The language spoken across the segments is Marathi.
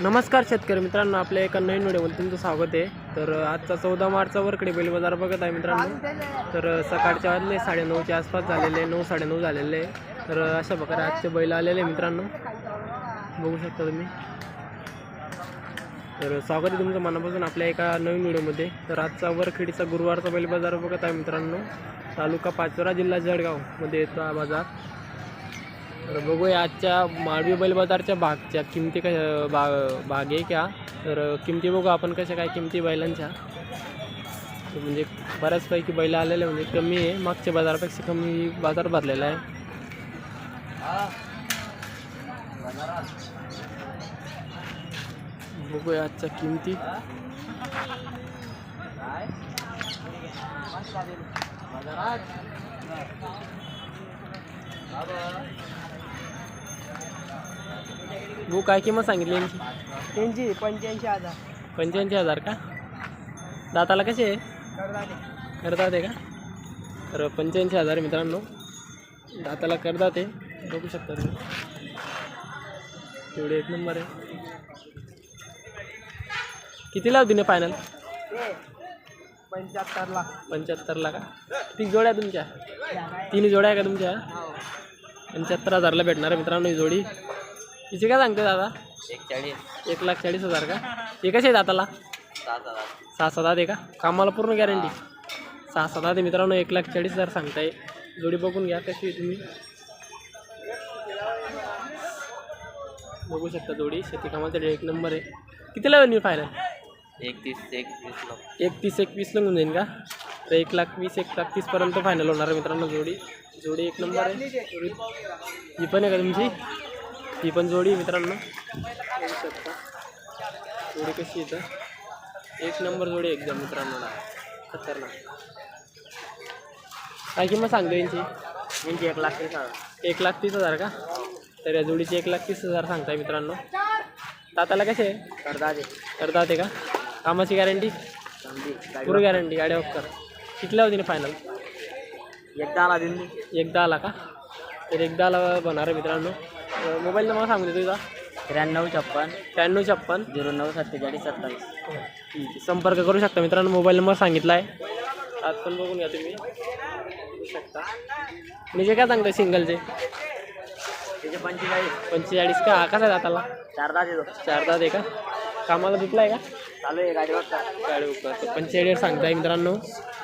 नमस्कार शेतकरी मित्रांनो आपल्या एका नवीन व्हिडिओमध्ये तुमचं स्वागत आहे. तर आजचा चौदा मार्चचा वरकडे बैल बाजार बघत आहे मित्रांनो. तर सकाळच्या वाजले साडेनऊच्या आसपास झालेले आहे, नऊ साडेनऊ झालेले आहे. तर अशा प्रकारे आजचे बैल आलेले मित्रांनो. बघू शकता तुम्ही. तर स्वागत आहे तुमचं मनापासून आपल्या एका नवीन व्हिडिओमध्ये. तर आजचा वरखेडीचा गुरुवारचा बैल बाजार बघत आहे मित्रांनो. तालुका पाचोरा जिल्हा जळगावमध्ये येतो हा बाजार. तर बघूया आजच्या माळवी बैल बाजारच्या भागच्या किमती कशा भाग भाग आहे का? तर किमती बघू आपण कशा काय किमती बैलांच्या. म्हणजे बऱ्याचपैकी बैल आलेले म्हणजे कमी आहे. मागच्या बाजारापेक्षा कमी बाजार भरलेला आहे. बघूया आजच्या किमती. भाऊ काय किंमत सांगितली यांची? त्यांची पंच्याऐंशी हजार. पंच्याऐंशी हजार का? दाताला कसे आहे? करतात आहे का? तर पंच्याऐंशी हजार मित्रांनो. दाताला करतात आहे बघू शकता तुम्ही. तेवढे एक नंबर आहे. कितीला होती ना फायनल ते पंच्याहत्तरला. पंच्याहत्तरला का? किती जोड्या तुमच्या? तीन जोड्या आहे का तुमच्या? पंच्याहत्तर हजारला भेटणार आहे मित्रांनो ही जोडी. तिची काय सांगते दादा? एक चाळीस. एक लाख चाळीस हजार का? हे कसे आहे दाताला सात हजार सहा सात आहे का? कामाला पूर्ण गॅरंटी सहा सात आहे मित्रांनो एक लाख चाळीस हजार सांगताय. जोडी बघून घ्या कशी आहे तुम्ही. बघू शकता जोडी. शेती कामासाठी एक नंबर आहे. कितीला होईल फायनल एकतीस एकवीस लोक एकतीस एकवीसला होऊन जाईल का? तर एक लाख वीस एक लाख तीसपर्यंत फायनल होणार आहे मित्रांनो जोडी. जोडी एक नंबर आहे. जोडी ही पण आहे का तुमची? ही पण जोडी मित्रांनो. बघू शकता जोडी कशी येतं एक नंबर जोडी एकदम मित्रांनो. खतरनाक. काय किंमत सांगतो यांची? यांची एक लाख तीस हजार. एक लाख तीस हजार का? तर या जोडीची एक लाख तीस हजार सांगताय मित्रांनो. दाताला कसे आहे? करतात करतात आहे का? कामाची गॅरंटी पूर्ण गॅरंटी गाड्या कर. कितीला होती ना फायनल एकदा आला दिंडी एकदा आला का? तर एकदा आला होणार आहे मित्रांनो. मोबाईल नंबर सांगू दे तुझा त्र्याण्णव छप्पन. त्र्याण्णव छप्पन. झिरो नऊ सत्तेचाळीस सत्तावीस. ठीक आहे संपर्क करू शकता मित्रांनो मोबाईल नंबर सांगितला आहे आज पण बघून घ्या तुम्ही. बघू शकता. म्हणजे काय सांगताय सिंगलचे? त्याचे पंचेचाळीस. पंचेचाळीस का? हा कसा जाताला चार दहा देतो चार दात आहे का? कामाला दुखला आहे का? चालू आहे गाडीवर गाडी उकर पंचेचाळीस सांगताय मित्रांनो.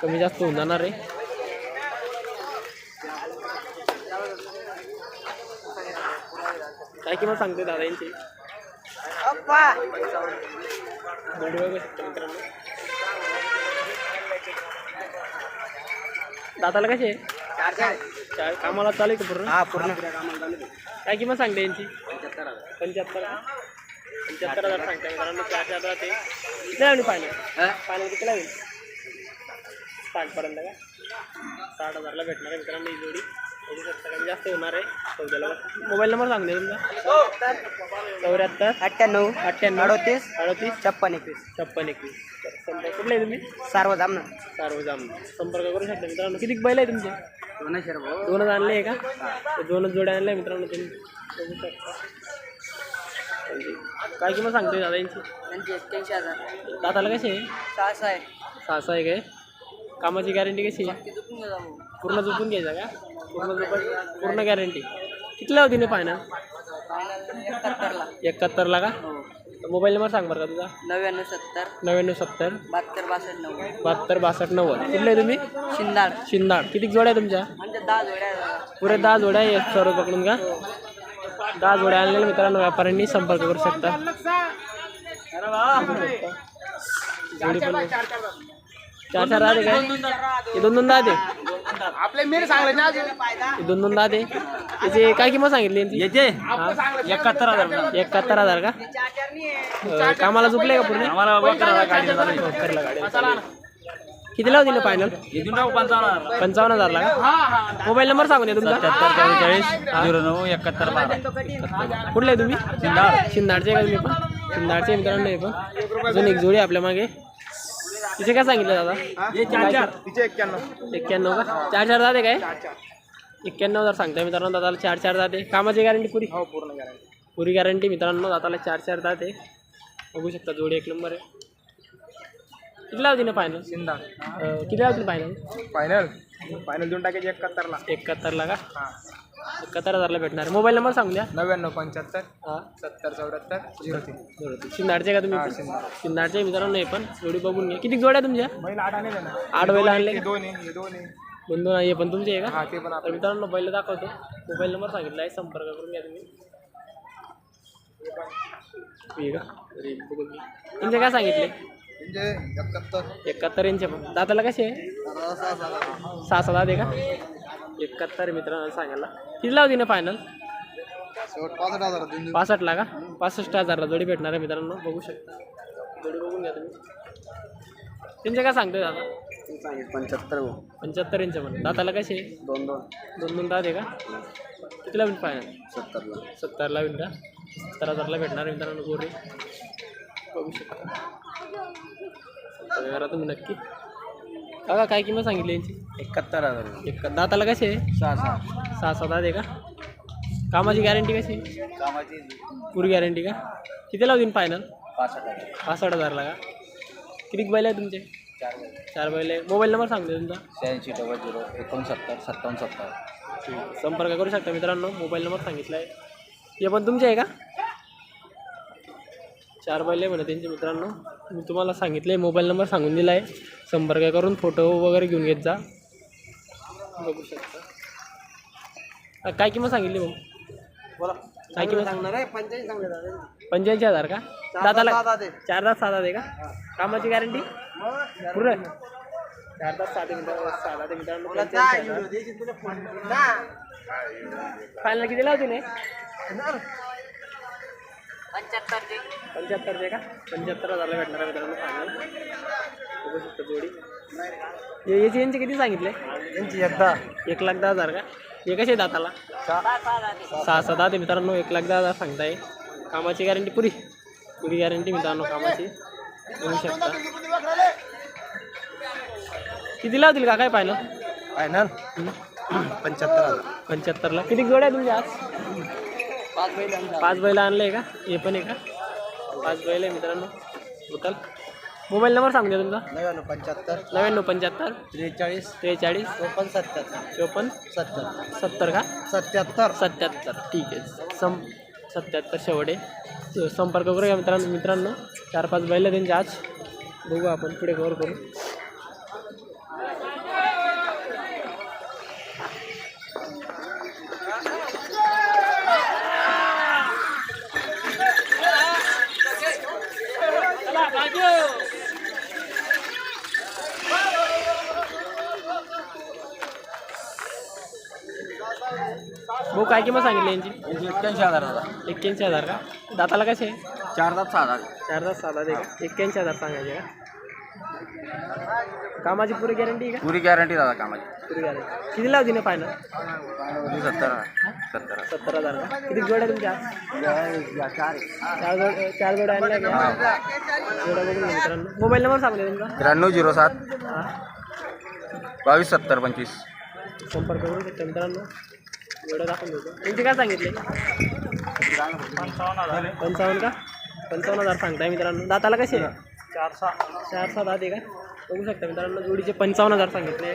कमी जास्त होऊन जाणार आहे. काय किंमत सांगते दादा यांची दादाला कसे चार कामाला चालू आहे का पूर्ण? हा पूर्ण. काय किंमत सांगते यांची? पंच्याहत्तर पंच्याहत्तर हजार. सांगताय मित्रांनो. चार चार हजार ते किती लावली फायनल फायनल किती लागेल? साठपर्यंत का? साठ हजारला भेटणार आहे मित्रांनो ही जोडी. बघू शकता कमी जास्त होणार आहे. मोबाईल नंबर सांगते तुमचा. चौऱ्याहत्तर अठ्ठ्याण्णव अठ्ठ्याण्णव अडोतीस अडतीस छप्पन एकवीस. छप्पन एकवीस. तर संपर्क कुठले आहे तुम्ही? सर्व जामना सार्वजाम संपर्क करू शकता मित्रांनो. किती बैल आहे तुमचे? दोनशे रुपये. दोनच आणले आहे का? ते दोनच जोड्या आणल्या मित्रांनो तुम्ही. बघू शकता. काय किंमत सांगते दादा यांची त्यांची एक्क्याऐंशी हजार. दादाला कसे आहे? सहा सहा आहे. सहा सहा आहे काय? कामाची गॅरंटी कशी आहे? भाऊ. पूर्ण झोपून घ्यायचा का? पूर्ण गॅरंटी कितीला होती ना फायनल एकाहत्तरला का? हो. मोबाईल नंबर सांग बरं का तुझा. नव्याण्णव सत्तर. नव्याण्णव सत्तर. बहात्तर बासष्ट नव्वद. बहात्तर बासष्ट नव्वद. कुठले आहे तुम्ही? शिंदाड. शिंदाड. किती जोड्या आहे तुमच्या? दहा जोड्या. पुरे दहा जोड्या आहेत सर्व पकडून का? दहा जोड्या आणलेल्या मित्रांनो व्यापाऱ्यांनी संपर्क करू शकता. जोडी पण चार चार दे काय? हे दोन दोन दहा दे आपले मेरे सांगले ना हे दोन दोन दहा दे त्याचे काय किंमत सांगितली यांची? याचे? हा? एकाहत्तर हजार. एकाहत्तर हजार का? अं, कामाला झुकले का पूर्ण? आम्हाला वक्करला गाडी कितीला होती ना. फायनल पंचावन्न पंचावन्न हजारला का? मोबाईल नंबर सांगून द्या तुमचा. चव्वेचाळीस झिरो नऊ एकाहत्तर बारा. कुठले आहे तुम्ही? शिंदाड. शिंदाडचे का तुम्ही पण? शिंदाडचे मित्रांनो हे पण. अजून एक जोडी आपल्या मागे. तिचे काय सांगितलं दादा? तिचे एक्क्याण्णव. एक्क्याण्णव का? चार चार जाते काय? एक्क्याण्णव हजार सांगताय मित्रांनो दादाला. चार चार जाते कामाची गॅरंटी पुरी? हो पूर्ण गॅरंटी पुरी गॅरंटी मित्रांनो दादाला चार चार जाते बघू शकता जोडी एक नंबर आहे. किती लावते ना फायनल शिंदा. किती लावतील फायनल फायनल फायनल देऊन टाकायचे एकाहत्तरला. एकाहत्तरला का? हजारला भेटणार. मोबाईल नंबर सांगू द्या. नव्याण्णव पंच्याहत्तर हां. सत्तर चौऱ्याहत्तर झिरो तीन बरोबर शिंदाडचे का तुम्ही? शिंदाड. शिंदाडचे मित्रांनो हे पण जोडी बघून घ्या. किती जोड्या तुमच्या? बैल आठ आणे ना आठ बैल आणले का? दोन आहे हे दोन आहे. दोन दोन आहे. पण तुमचे आहे का? हा ते पण तर आपले. मित्रांनो बैल दाखवतो. मोबाईल नंबर सांगितला आहे. संपर्क करून घ्या तुम्ही. ठीक आहे तरी बघून घ्या. तुमचे काय सांगितले? म्हणजे एकाहत्तर. एकाहत्तर इंच पण. दाताला कसे आहे? सहा सहा दात आहे का? एकाहत्तर मित्रांनो सांगायला. किती लावते ना फायनल पासष्ट हजार देऊन पासष्टला का? पासष्ट हजारला जोडी भेटणार आहे मित्रांनो बघू शकता. जोडी बघून घ्या तुम्ही. त्यांचे काय सांगतोय दादा? पंच्याहत्तर पंच्याहत्तर इंच पण दाताला कसे? दोन दोन. दोन दोन दात आहे का? कितीला होईल फायनल सत्तरला. सत्तरला होईल का? सत्तर हजारला भेटणार आहे मित्रांनो गोरे बघू शकता. तुम्ही नक्की. काका काय किंमत सांगितली यांची? एकाहत्तर हजार एक दाताला कसे? आहे सहा. सहा सहा सात आहे का? कामाची गॅरंटी कशी? आहे? कामाची. पुरी गॅरंटी का? कितीला होईल फायनल पासष्ट हजार. पासष्ट हजारला का? किती बैल आहे तुमचे? चार बैल. चार बैल आहे. मोबाईल नंबर सांगते तुमचा. शहाऐंशी डबल झिरो एकोणसत्तर सत्तावन्न सत्तर संपर्क करू शकता मित्रांनो. मोबाईल नंबर सांगितला आहे हे पण तुमचे आहे का? चार बैल आहे म्हणा त्यांचे मित्रांनो. मी तुम्हाला सांगितलं आहे मोबाईल नंबर सांगून दिला आहे संपर्क करून फोटो वगैरे घेऊन घेत जा. बघू शकता. काय किंमत सांगितली भाऊ? बोला. काय किंमत? सांगणार आहे? पंच्याऐंशी सांगणार पंच्याऐंशी हजार का? दाताला दादा चार तास सात आहे का? कामाची गॅरंटी पुरं. चार तास सात मिनिटं सात. फायनल किती लावते नाही पंच्याहत्तर का? पंच्याहत्तर हजारला भेटणार आहे मित्रांनो फायनल बघू शकता जोडी. हे- याची यांचे किती सांगितले? त्यांची एकदा एक लाख दहा हजार का? हे कसे दाताला? सहा. सहा दहा ते मित्रांनो एक लाख दहा हजार सांगताय. कामाची गॅरंटी पुरी. पुरी गॅरंटी मित्रांनो कामाची. बघू शकता. किती लावतील का? काय फायनल फायनल पंच्याहत्तर हजार. पंच्याहत्तरला किती जोड्या आहे तुमच्या आज? पाच बैल पाच बैल आणले का? हे पण आहे का पाच बैल आहे मित्रांनो. टोटल. मोबाईल नंबर सांगू द्या तुमचा. नव्याण्णव पंच्याहत्तर. नव्याण्णव पंच्याहत्तर. त्रेचाळीस. त्रेचाळीस. चोपन्न सत्याहत्तर चोपन्न. सत्तर. सत्तर का? सत्याहत्तर सत्याहत्तर ठीक आहे. सम सत्याहत्तर शेवटे. संपर्क करूया मित्रांनो मित्रांनो. चार पाच बैल आहे त्यांचे आज. बघू आपण पुढे कवर करू. भाऊ काय किंमत सांगितली यांची? एक्क्याऐंशी हजार दादा. एक्क्याऐंशी हजार का? दाताला कसे आहे? चार दात सहा हजार चार तास साधा दे का? एक्क्याऐंशी हजार सांगायचे का? कामाची पुरी गॅरंटी आहे पुरी गॅरंटी दादा कामाची. का पुरी गॅरंटी किती लावती ना फायनल सत्तर सत्तर सत्तर हजार का? किती जोड्या तुमच्या? चार चार जोड चार आणल्या का? बघून घ्या मित्रांनो. मोबाईल नंबर सांगले तुमचा त्र्याण्णव झिरो सात. हा. बावीस सत्तर पंचवीस. संपर्क करू शकता मित्रांनो. दाखवून देतो. त्यांचे काय सांगितले? पंचावन्न का? पंचावन्न हजार सांगताय मित्रांनो. दाताला कसे चार सहा. चार सहा दात आहे का? बघू शकता मित्रांनो जोडीचे पंचावन्न हजार सांगितले.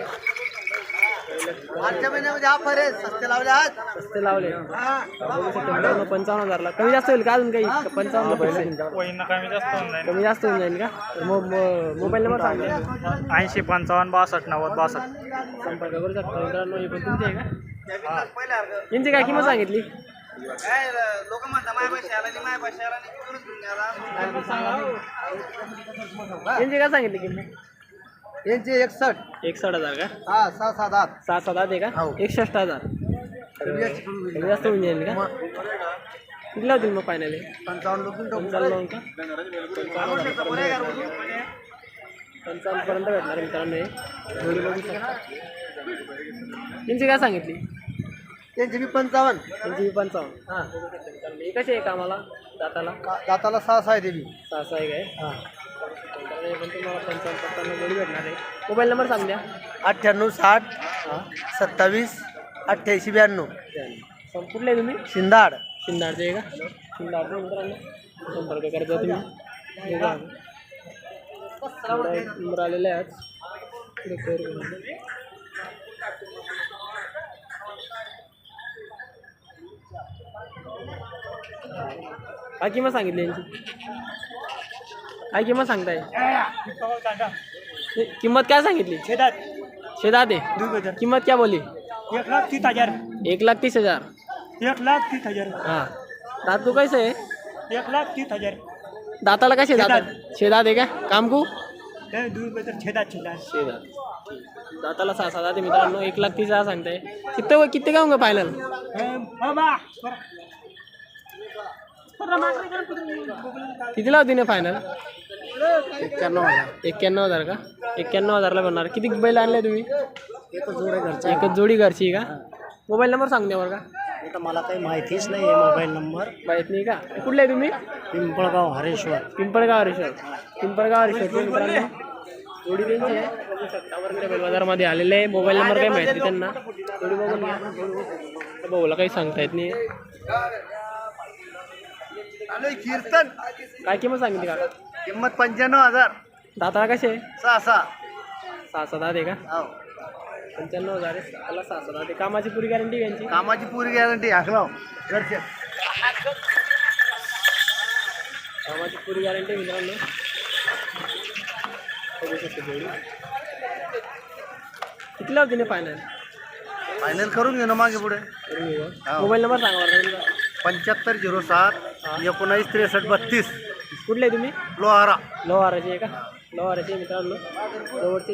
आजच्या महिन्यामध्ये ऑफर आहे. सस्ते लावले आज. सस्ते लावले. बघू शकता मित्रांनो पंचावन्न हजारला. कमी जास्त होईल का अजून काही? पंचावन्न कमी जास्त होऊन जाईल का? तर मग मग मोबाईल नंबर सांगले ऐंशी पंचावन्न बासष्ट नव्वद बासष्ट. संपर्क करू शकता मित्रांनो हे पण तुमचे आहे का? यांची काय किंमत सांगितली? लोक म्हणतात माय पैसे आला नाही माय पैसे आला यांची काय सांगितली किंमत? यांचे एकसष्ट. एकसष्ट हजार का? हा सहा सात आठ. सहा सात आहे का? हो. एकसष्ट हजार. कमी जास्त होऊन जाईल का? किती लावतील मग फायनली पंचावन्न लोकून पंचावन्न का? पंचावन्न पर्यंत भेटणार मित्रांनो यांची काय सांगितली? त्यांचे बी पंचावन्न. त्यांची बी पंचावन्न. हां. हे कसे आहे कामाला? दाताला? दाताला सहा सहा आहे ते बी. सहा सहा आहे काय? हां. पण तुम्हाला पंचावन्न पत्तावन्न जोडी भेटणार आहे. मोबाईल नंबर सांग द्या. अठ्ठ्याण्णव साठ हां. सत्तावीस अठ्ठ्याऐंशी ब्याण्णव. संपूर्ण आहे तुम्ही? शिंदाड. शिंदाडचे आहे का? शिंदाडचे मित्रांनो. संपर्क करता तुम्ही. बघा. नंबर आलेला आहे आज काय किंमत सांगितली यांची. काय किंमत सांगताय. किंमत काय सांगितली? छेदात शेतात आहे. दूध हजार. किंमत क्या बोली एक लाख तीस हजार. एक लाख तीस हजार. एक लाख तीस हजार. हां. दात तू कैसे आहे? एक लाख तीस हजार. दाताला काय शेतात. शेतात आहे का? काम कू? हे दूध बदल शेतात दाताला सहा सात आहे मित्रांनो. एक लाख तीस हजार सांगताय. किती किती का फायनल बाबा कितीला होती ना फायनल एक्क्याण्णव हजार एक्क्याण्णव हजार का? एक्क्याण्णव हजारला बनणार. किती बैल आणले तुम्ही? एकच जोड घरचा एकच जोडी घरची का? मोबाईल नंबर सांगून द्या बरं का. आता मला काही माहितीच नाही आहे मोबाईल नंबर. माहीत नाही का? कुठले आहे तुम्ही? पिंपळगाव हरेश्वर. पिंपळगाव हरेश्वर. पिंपळगाव हरेश्वर मित्रांनो जोडी त्यांची आहे. बघू शकता वरकडे बैल बाजारामध्ये आलेले आहे. मोबाईल नंबर काही माहिती त्यांना? जोडी बघून घ्या. भाऊला काही सांगता येत नाही. कीर्तन. काय किंमत सांगितली काका किंमत पंच्याण्णव हजार. दाताला कसे आहे? सहा सहा. सहा सात आहे का? हो. पंच्याण्णव हजार आहे. त्याला सहा सात आहे. कामाची पुरी गॅरंटी यांची? कामाची पुरी गॅरंटी हाकलाव घरचे. कामाची पुरी गॅरंटी मित्रांनो. बघू शकतो जोडी कितीला होती ना फायनल फायनल करून घेणं मागे पुढे. मोबाईल नंबर सांगा बरं. का तुमचा पंच्याहत्तर झिरो सात एकोणावीस त्रेसष्ट बत्तीस. कुठले तुम्ही? लोहारा. लोहाराचे आहे का? लोहाराचे मित्रांनो. जवळचे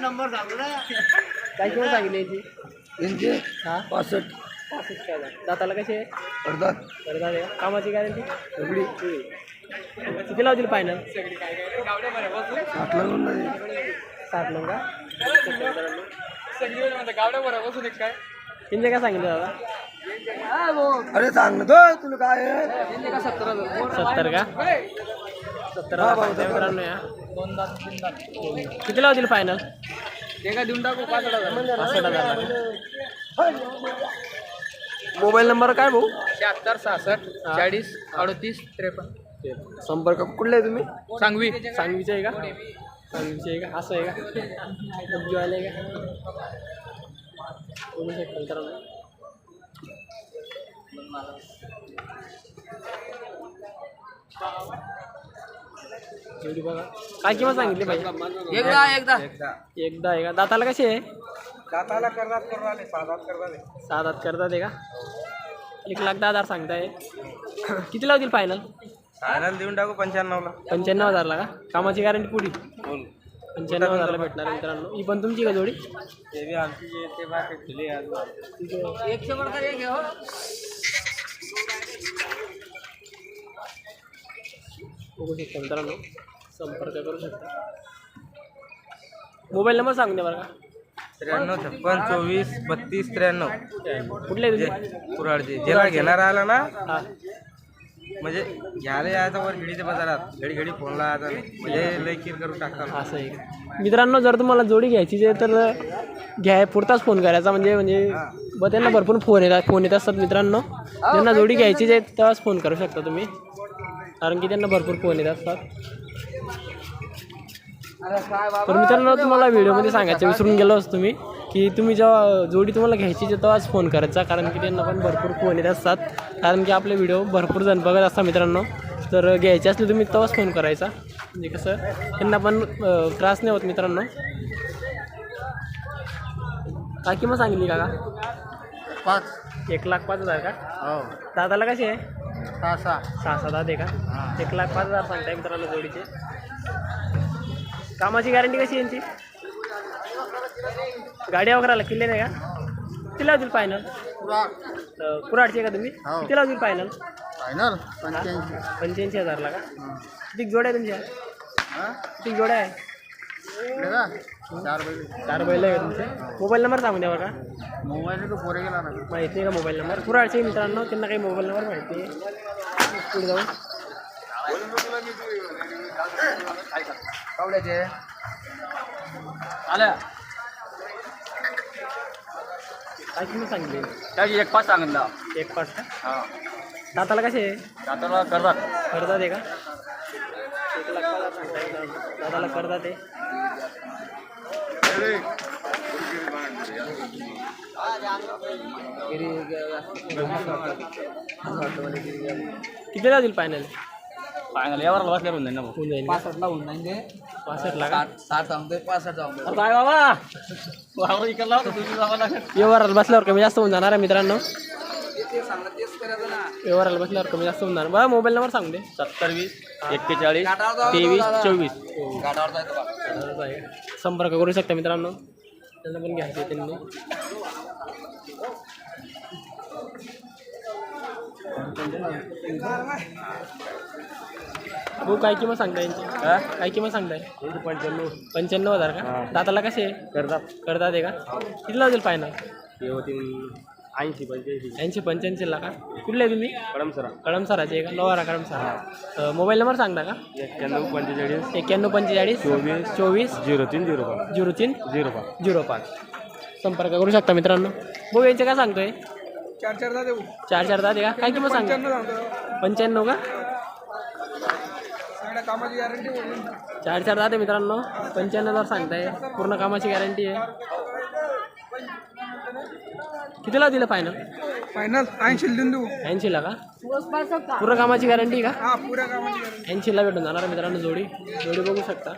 नंबर काय किंमत सांगितली याची? हा? पासष्ट. पासष्ट हजार. दाताला कसे आहे? अर्धा. करतात आहे. का? कामाची गॅरंटी? एवढी. कितीला होतील फायनल साठ नऊ का? त्यांचे काय सांगितलं दादा? अरे सांग ना तो तुला काय? आहे? सत्तर का? सत्तर मित्रांनो या. कितीला होतील फायनल पासष्ट हजार मोबाईल नंबर काय भाऊ? शहात्तर सहासष्ट चाळीस अडतीस त्रेपन्न. संपर्क कुठले आहे तुम्ही? सांगवी. सांगलीचे आहे का? सांगलीचे आहे का? असं आहे का? डब्ल्यूआयला आहे का? बोलू शकता मित्रांनो एवढी बघा. काय किंमत सांगितली पाहिजे एकदा एकदा. एकदा. आहे का? दाताला कसे आहे? दाताला करतात आले साधात करतात सहा दात करतात आहे का? एक लाख दहा हजार सांगताय. कितीला होतील फायनल फायनल देऊन टाकू पंच्याण्णवला. पंच्याण्णव हजारला का? कामाची गॅरंटी पुढी. पंच्याण्णव हजारला भेटणार मित्रांनो. ही पण तुमची का जोडी ते आमची जे ते बाकी एकशे हो. बघू शकता मित्रांनो संपर्क करू शकता. मोबाईल नंबर सांगून द्या बरं का. त्र्याण्णव छप्पन चोवीस बत्तीस त्र्याण्णव. कुठले तुम्ही? कुराडचे ज्याला घेणार आला ना म्हणजे घ्यायला यायचं वर घडीच्या बाजारात. घडी घडी फोन लावायचा नाही म्हणजे लय किर करून टाकतात. असं आहे का? मित्रांनो जर तुम्हाला जोडी घ्यायची आहे तर घ्याय पुरताच फोन करायचा. म्हणजे म्हणजे ब त्यांना भरपूर फोन येतात फोन येत असतात मित्रांनो. ज्यांना जोडी घ्यायची आहे तेव्हाच फोन करू शकता तुम्ही. कारण की त्यांना भरपूर फोन येत असतात. तर मित्रांनो तुम्हाला व्हिडिओमध्ये सांगायचं विसरून गेलोच तुम्ही. की तुम्ही जेव्हा जोडी तुम्हाला घ्यायची तेव्हाच फोन करायचा कारण की त्यांना पण भरपूर फोन येत असतात. कारण की आपले व्हिडिओ भरपूर जण बघत असतात मित्रांनो. तर घ्यायचे असले तुम्ही तेव्हाच फोन करायचा. म्हणजे कसं त्यांना पण त्रास नाही होत मित्रांनो. काय किंमत सांगितली का पाच. एक लाख पाच हजार का? हो. दादाला कसे आहे? सहा सहा. सहा सात आहे का? एक लाख पाच हजार सांगताय मित्रांनो जोडीचे. कामाची गॅरंटी कशी आहे यांची? गाडी वगैरे किल्ले नाही का? किती लावतील फायनल कुराडची का तुम्ही? हो. किती लावतील फायनल फायनल पंच्याऐंशी. पंच्याऐंशी हजारला का? किती जोड्या आहे? तुमच्या किती जोड्या आहे. चार बैल. चार बैल आहे का तुमचे? मोबाईल नंबर सांगून द्या बघा. मोबाईल तो पोरे गेला ना. माहिती आहे का मोबाईल नंबर? कुराडचे मित्रांनो त्यांना काही मोबाईल नंबर माहिती आहे पुढे जाऊन. कावड्याचे. आल्या. काय किंमत सांगितली त्याची एक पाच सांगितला एक पाच का हा दाताला कसे दाताला करतात करतात आहे का दादा- दादाला करतात आहे किती लागतील फायनल फायनल यावर बसल्यावर होऊन जाईल ना भाऊ. होऊन जाईल पासष्टला होऊन जाईल पासष्टला का? साठ सांगतोय पासष्ट सांगतोय अरे काय बाबा? वावर इकडला होता, तुम्ही जावा लागेल. व्यवहाराला बसल्यावर कमी जास्त होऊन जाणार आहे मित्रांनो. ते सांगत तेच करायचं ना. व्यवहाराला बसल्यावर कमी जास्त होऊन जाणार. बघा मोबाईल नंबर सांगू दे. सत्तर वीस एक्केचाळीस तेवीस चोवीस. गाठावर जायचं का संपर्क करू शकता मित्रांनो. त्यांना पण घ्यायचे आहे त्यांनी. भाऊ काय किंमत सांगता यांची? हा? काय किंमत सांगताय? पंच्याण्णव. पंच्याण्णव हजार का? दाताला कसे आहे? करतात. करतात आहे का? किती लावतील फायनल हे ऐंशी पंच्याऐंशी. ऐंशी पंच्याऐंशीला का? कुठले आहे तुम्ही? कडम सरा कळमसराचे आहे का? लोहारा कळमसरा. मोबाईल नंबर सांगता का? एक्क्याण्णव पंचेचाळीस. एक्क्याण्णव पंचेचाळीस. चोवीस. चोवीस. झिरो तीन झिरो पाच. झिरो तीन. झिरो पाच. झिरो पाच. संपर्क करू शकता मित्रांनो. भाऊ यांचे काय सांगतोय? चार चार दा देऊ. चार चार दाते का काय किंमत पंच्याण्णव का? कामाची गॅरंटी चार चार दाते मित्रांनो. पंच्याण्णववर सांगताय. पूर्ण कामाची गॅरंटी आहे. कितीला दिलं फायनल फायनल ऐंशी देऊन देऊ. ऐंशीला का? पूर्ण कामाची गॅरंटी का? हा पुऱ्या कामाची गॅरंटी ऐंशीला भेटून जाणार मित्रांनो जोडी. जोडी बघू शकता.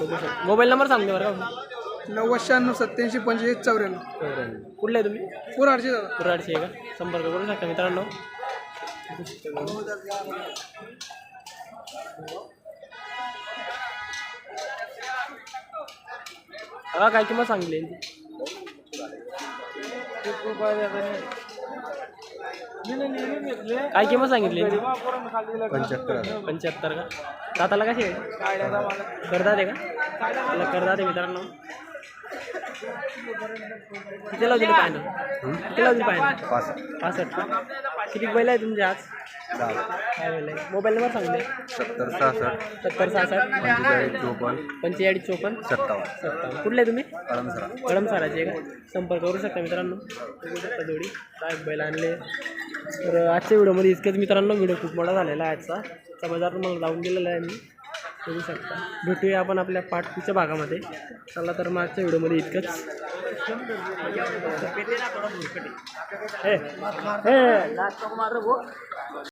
बघू शकता. मोबाईल नंबर सांगते बरं का? नव्वद शहाण्णव सत्याऐंशी पंचवीस चौऱ्याण्णव. कुठले आहे तुम्ही? पुराडचे दादा. कुराडची आहे का? संपर्क करू शकता मित्रांनो. हा काय किंमत सांगली? काय किंमत सांगितली? यांची? पंच्याहत्तर पंच्याहत्तर का? दाताला कसे करतात आहे का? त्याला करतात आहे मित्रांनो. किती लावतील पाहिजे किती लावतील पाहिजे पासष्ट? किती बैल आहे तुमचे आज? काय बैल आहे? मोबाईल नंबर सांगू दे. सत्तर सहासष्ट. सत्तर सहासष्ट. चोपन्न. पंचेचाळीस चोपन्न. सत्तावन्न. सत्तावन्न. कुठले तुम्ही? कळमसरा. कळम साराचे आहे का? संपर्क करू शकता मित्रांनो. जोडी. काय बैल आणले? तर आजच्या व्हिडिओमध्ये इतकंच मित्रांनो. व्हिडिओ खूप मोठा झालेला आहे आजचा. आजचा बाजार तुम्हाला लावून दिलेला आहे मी. करू शकता. भेटूया आपण आपल्या पाठपूच्या भागामध्ये. चला तर मागच्या व्हिडिओमध्ये इतकंच. हे,